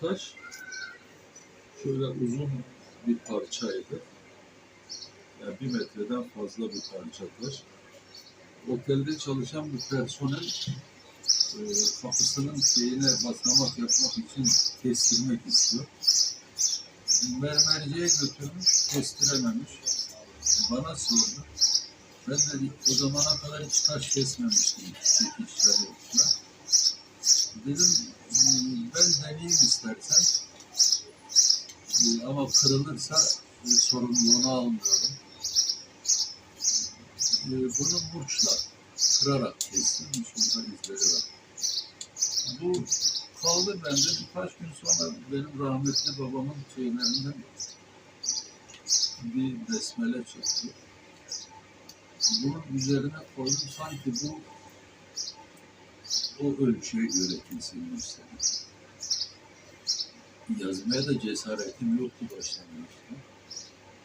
taş şöyle uzun bir parçaydı. Yani bir metreden fazla bir parça taş. Otelde çalışan bir personel e, kapısının şeyine basamak yapmak için kestirmek istiyor. Mermerciye götürmüş, kestirememiş. Bana sordu. Ben de o zamana kadar hiç taş kesmemiştim. Çekişleri falan. Dedim "Hmm, ben deneyeyim istersen. Ee, Ama kırılırsa e, sorumluluğunu almıyorum. Ee, Bunu burçla kırarak kestim. Şurada izleri var. Bu kaldı bende. Birkaç gün sonra benim rahmetli babamın şeylerinden bir besmele çıktı. Bunun üzerine koydum sanki bu o ölçüye göre kesilmiş istedim. Yazmaya da cesaretim yoktu başlangıçta.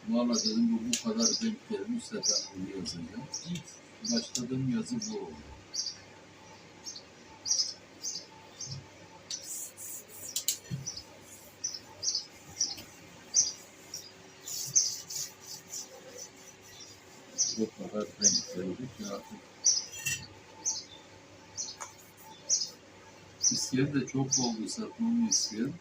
Valla dedim bu bu kadar denk gelmişse ben bunu yazacağım. İlk başladığım yazı bu oldu. O kadar denk geldi ki artık İsteyen de çok oldu satmamı isteyen.